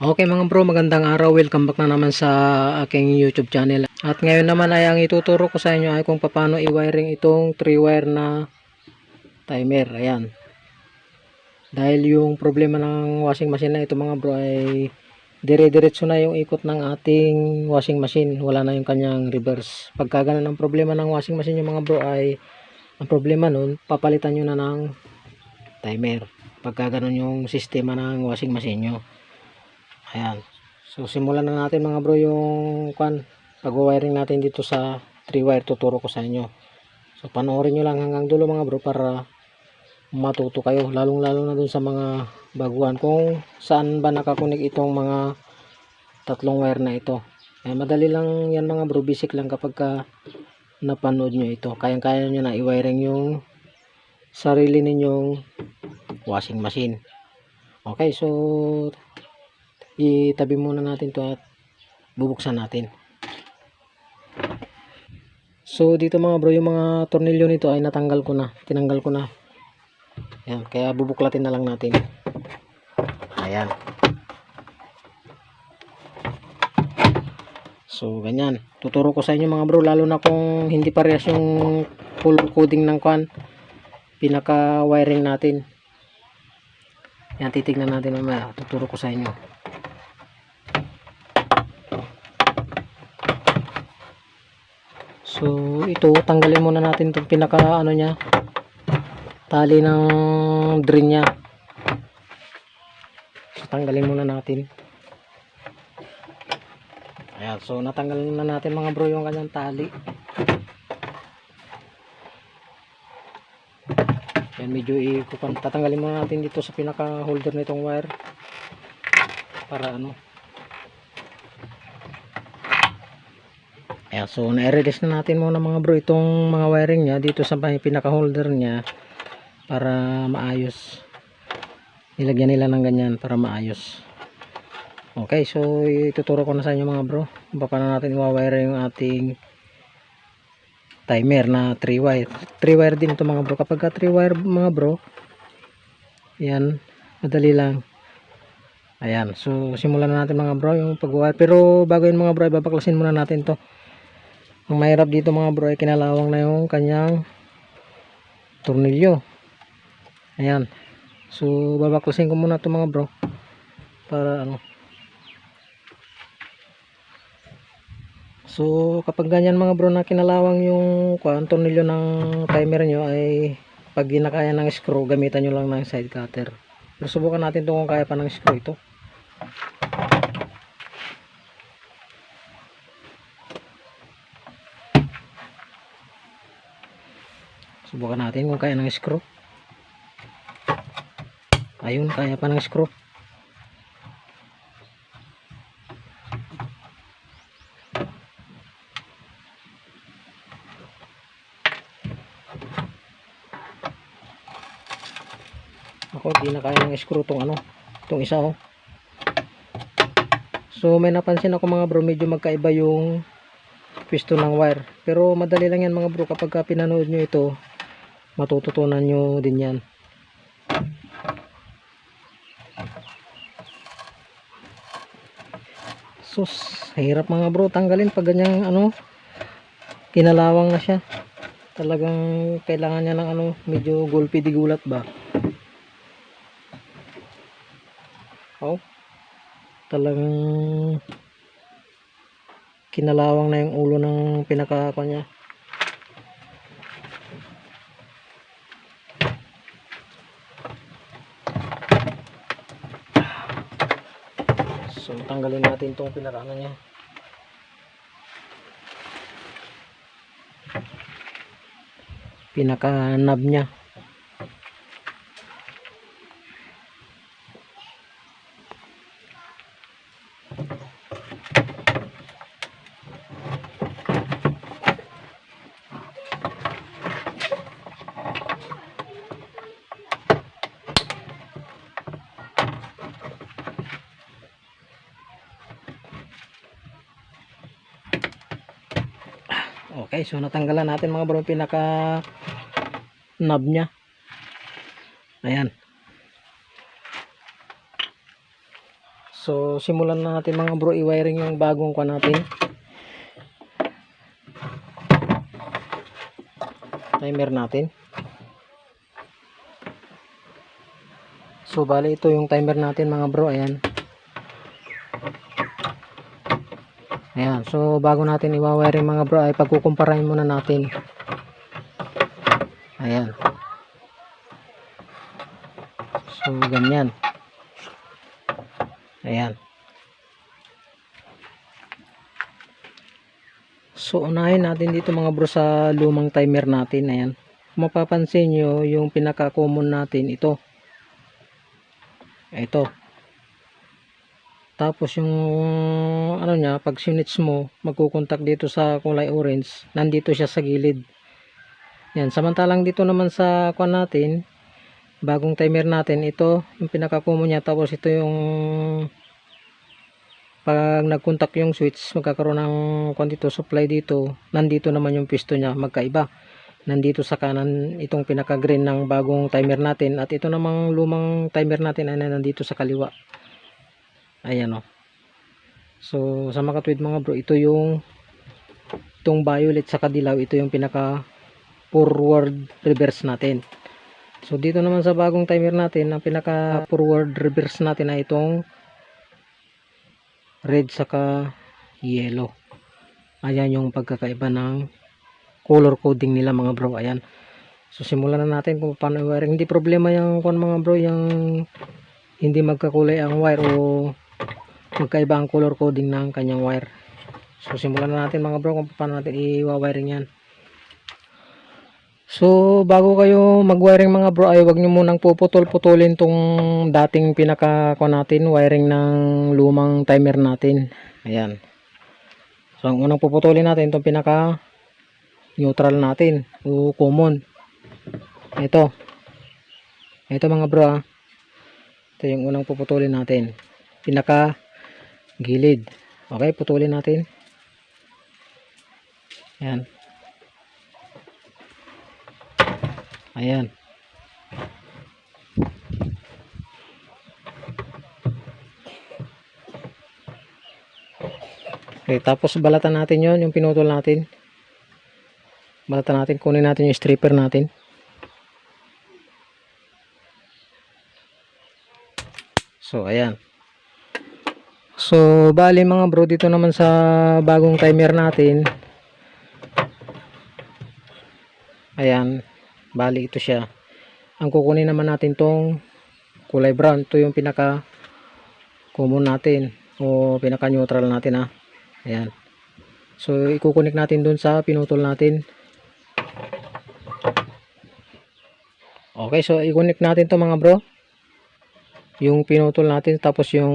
Okay mga bro, magandang araw. Welcome back na naman sa aking YouTube channel. At ngayon naman ay ang ituturo ko sa inyo ay kung paano i-wiring itong 3-wire na timer. Ayan. Dahil yung problema ng washing machine na ito mga bro ay dire-diretso na yung ikot ng ating washing machine. Wala na yung kanyang reverse. Pagka ganun ang problema ng washing machine yung mga bro ay ang problema nun, papalitan nyo na ng timer. Pagka ganun yung sistema ng washing machine nyo. Ayan. So simulan na natin mga bro yung kwan pag-wiring natin dito sa 3 wire tuturo ko sa inyo. So panoorin nyo lang hanggang dulo mga bro para matuto kayo lalong lalo na dun sa mga baguhan kung saan ba nakakunik itong mga tatlong wire na ito. Eh, madali lang yan mga bro basic lang kapag ka napanood nyo ito. Kayang kaya nyo na i-wiring yung sarili ninyong washing machine. Okay, so itabi muna natin to at bubuksan natin. So dito mga bro yung mga tornilyo nito ay natanggal ko na tinanggal ko na. Yan kaya bubuklatin na lang natin. Ayan. So ganyan. Tuturo ko sa inyo mga bro lalo na kung hindi parehas yung color coding ng kwan pinaka wiring natin. Yan titignan natin mamaya. Tuturo ko sa inyo So, ito, tanggalin muna natin itong pinaka, ano niya, tali ng drain niya. So, tanggalin muna natin. Ayan, so, natanggal na natin mga bro yung kanyang tali. Ayan, medyo ikupan. Tatanggalin muna natin dito sa pinaka holder nitong wire. Para ano, Ayan, so na-release na natin muna mga bro itong mga wiring niya dito sa may pinaka-holder niya para maayos. Nilagyan nila ng ganyan para maayos. Okay, so ituturo ko na sa inyo mga bro kung paano natin i-wire yung ating timer na 3 wire. 3 wire din ito mga bro. Kapag 3 wire mga bro, yan, madali lang. Ayan, so simulan na natin mga bro yung pag-wire. Pero bago yun mga bro, ibabaklasin muna natin to ang mahirap dito mga bro ay kinalawang na yung kanyang tornilyo. Ayan. So babaklasin ko muna ito mga bro para ano. So kapag ganyan mga bro na kinalawang yung kwan, tornilyo ng timer nyo ay pag ginakaya ng screw gamitan nyo lang ng side cutter. Pero subukan natin ito kung kaya pa ng screw ito Subukan natin kung kaya ng screw. Ayun, kaya pa ng screw. Ako, di na kaya ng screw tong ano, tong isa oh. So, may napansin ako mga bro, medyo magkaiba yung pwesto ng wire. Pero madali lang yan mga bro kapag ka pinanood nyo ito, matututunan nyo din yan. Sus, hirap mga bro tanggalin pag ganyang ano, kinalawang na siya. Talagang kailangan niya ng ano, medyo gulpi di gulat ba. Oh. Talagang kinalawang na yung ulo ng pinaka niya. So tanggalin natin itong pinakano niya. Pinaka knob niya. Okay, so natanggalan natin mga bro pinaka knob niya. Ayan. So, simulan na natin mga bro i-wiring yung bagong kwa natin. Timer natin. So, bali ito yung timer natin mga bro. Ayan. Ayan. So, bago natin i-wiring mga bro ay pagkukumparahin muna natin. Ayan. So, ganyan. Ayan. So, unahin natin dito mga bro sa lumang timer natin. Ayan. Mapapansin nyo, yung pinaka-common natin, ito. Ito. Tapos yung ano niya, pag sinits mo, magkukontak dito sa kulay orange, nandito siya sa gilid. Yan, samantalang dito naman sa kwan natin, bagong timer natin, ito yung pinaka-common niya, tapos ito yung pag nagkontak yung switch, magkakaroon ng kwan dito, supply dito, nandito naman yung pisto niya, magkaiba. Nandito sa kanan itong pinaka-green ng bagong timer natin at ito namang lumang timer natin ay nandito sa kaliwa. Ayan o. So, sa makatwid mga bro, ito yung itong violet sa kadilaw, ito yung pinaka forward reverse natin. So, dito naman sa bagong timer natin, ang pinaka forward reverse natin ay itong red saka yellow. Ayan yung pagkakaiba ng color coding nila mga bro. Ayan. So, simulan na natin kung paano i-wiring. Hindi problema yung kung mga bro, yung hindi magkakulay ang wire o magkaiba ang color coding ng kanyang wire. So simulan na natin mga bro kung paano natin i-wiring yan. So bago kayo mag-wiring mga bro ay wag nyo munang puputol-putulin tong dating pinaka natin wiring ng lumang timer natin. Ayan. So ang unang puputulin natin itong pinaka neutral natin o common. Ito. Ito mga bro ah. Ito yung unang puputulin natin. Pinaka gilid. Okay, putulin natin. Ayan. Ayan. Okay, tapos balatan natin yon yung pinutol natin. Balatan natin, kunin natin yung stripper natin. So, ayan. So, bali mga bro, dito naman sa bagong timer natin. Ayan, bali ito siya. Ang kukunin naman natin tong kulay brown. Ito yung pinaka common natin o pinaka neutral natin ha. Ayan. So, ikukunik natin dun sa pinutol natin. Okay, so ikunik natin to mga bro yung pinutol natin tapos yung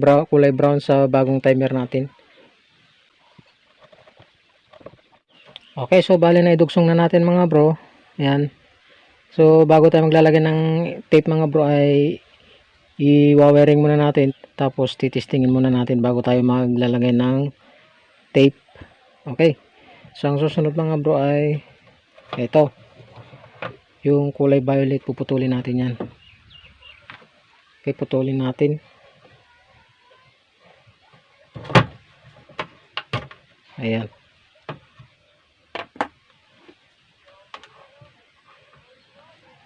brown, kulay brown sa bagong timer natin. Okay so bali na idugsong na natin mga bro. Yan so bago tayo maglalagay ng tape mga bro ay i-wiring muna natin tapos titistingin muna natin bago tayo maglalagay ng tape. Okay. So ang susunod mga bro ay ito. Yung kulay violet puputulin natin yan Okay, putulin natin. Ayan.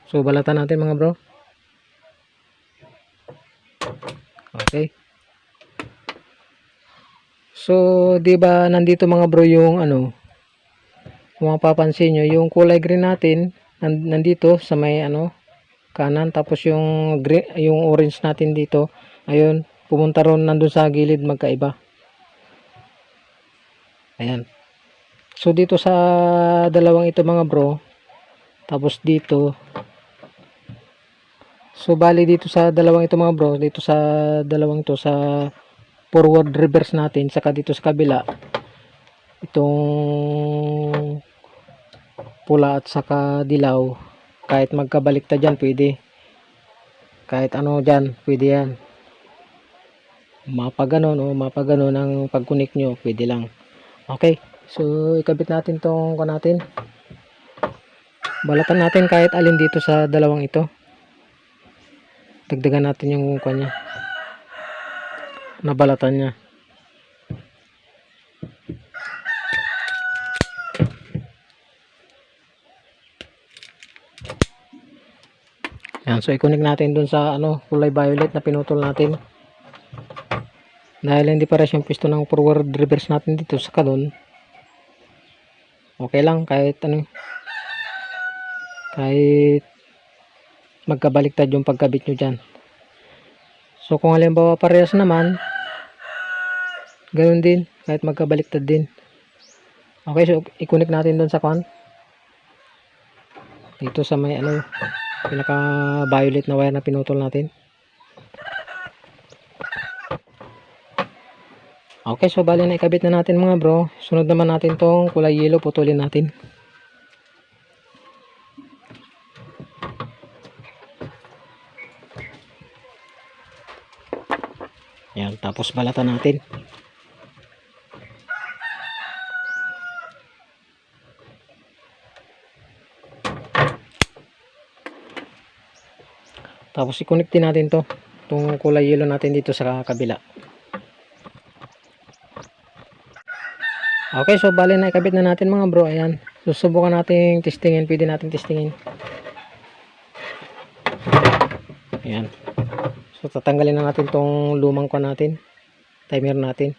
So, balatan natin mga bro. Okay. So, 'di ba nandito mga bro yung ano kung mapapansin nyo, yung kulay green natin nandito sa may ano kanan. Tapos yung green, yung orange natin dito ayun pumunta ron nandun sa gilid magkaiba. Ayan. So dito sa dalawang ito mga bro tapos dito so bali dito sa dalawang ito mga bro dito sa dalawang to sa forward reverse natin saka dito sa kabila itong pula at saka dilaw kahit magkabaliktad dyan pwede. Kahit ano dyan pwede yan. Mapa ganon o mapa ganon ang pagkunik nyo pwede lang. Okay so ikabit natin tong ko natin. Balatan natin kahit alin dito sa dalawang ito. Dagdagan natin yung kanya nabalatan niya. Yan, so i-connect natin dun sa ano, kulay violet na pinutol natin. Dahil hindi pares yung pisto ng forward reverse natin dito sa kadon. Okay lang kahit ano kahit magkabaliktad yung pagkabit nyo dyan. So kung halimbawa parehas naman, ganun din, kahit magkabaliktad din. Okay, so i-connect natin doon sa kwan. Dito sa may ano, pinaka violet na wire na pinutol natin. Okay, so bali na ikabit na natin mga bro. Sunod naman natin tong kulay yellow, putulin natin. Yan, tapos balatan natin. Tapos i-connect natin to. Itong kulay yellow natin dito sa kabila. Okay, so bali na ikabit na natin mga bro. Ayan. Susubukan natin testingin. Pwede natin testingin. Ayan. So tatanggalin na natin tong lumang ko natin. Timer natin.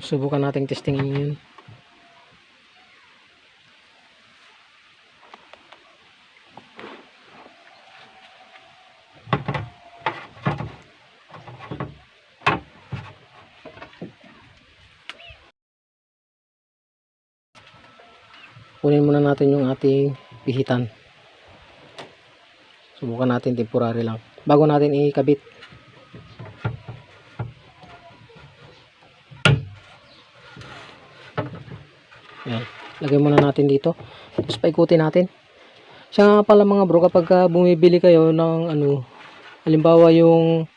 Subukan natin testingin yun. Natin yung ating pihitan. Subukan natin temporary lang. Bago natin ikabit. Yan. Lagay muna natin dito. Tapos paikutin natin. Siya nga pala mga bro, kapag ah, bumibili kayo ng ano, halimbawa yung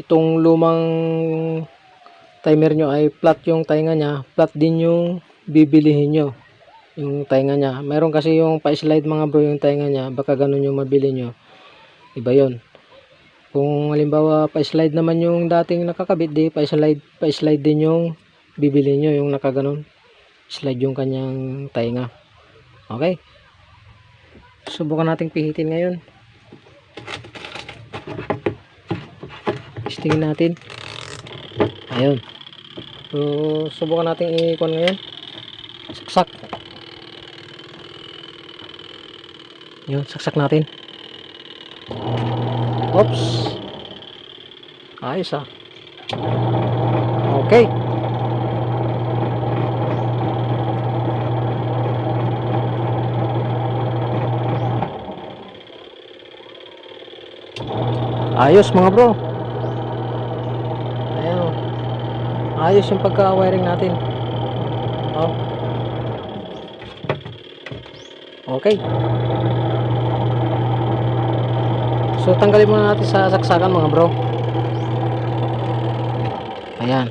itong lumang timer nyo ay flat yung tainga niya, flat din yung bibilihin nyo. Yung tainga niya. Meron kasi yung pa-slide mga bro yung tainga niya, baka ganun yung mabili nyo. Iba yon. Kung halimbawa pa-slide naman yung dating nakakabit, di pa-slide, pa-slide din yung bibili nyo, yung nakaganon. Slide yung kanyang tainga. Okay. Subukan nating pihitin ngayon. Testingin natin. Ayun. So, subukan natin i-ikon ngayon. Saksak. Yun, saksak natin. Oops. Ayos ah. Okay. Ayos mga bro. Ayan o. Ayos yung pagka-wiring natin. Oh. Okay. So tanggalin muna natin sa saksakan mga bro. Ayan.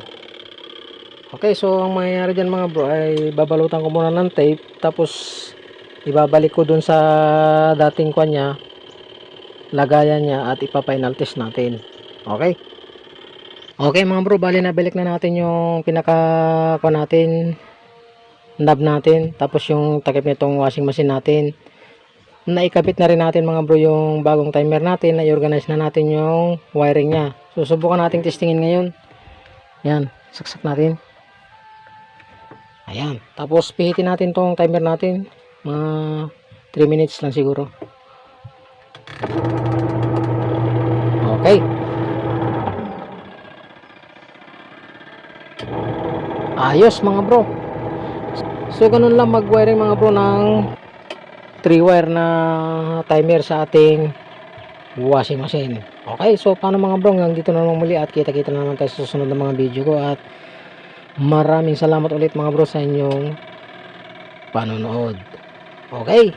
Okay, so ang mangyayari dyan mga bro ay babalutan ko muna ng tape tapos ibabalik ko dun sa dating kwan niya lagayan niya at ipa-final test natin. Okay? Okay mga bro, bali nabalik na natin yung pinaka ko natin knob natin tapos yung takip nitong washing machine natin. Naikabit na rin natin mga bro yung bagong timer natin na-organize na natin yung wiring niya. So subukan natin testingin ngayon. Yan, saksak natin. Ayan, tapos pihitin natin tong timer natin. Mga 3 minutes lang siguro okay ayos mga bro so ganun lang mag wiring mga bro ng 3 wire na timer sa ating washing machine. Okay, so paano mga bro, hanggang dito na naman muli at kita-kita na naman tayo sa susunod na mga video ko at maraming salamat ulit mga bro sa inyong panonood. Okay.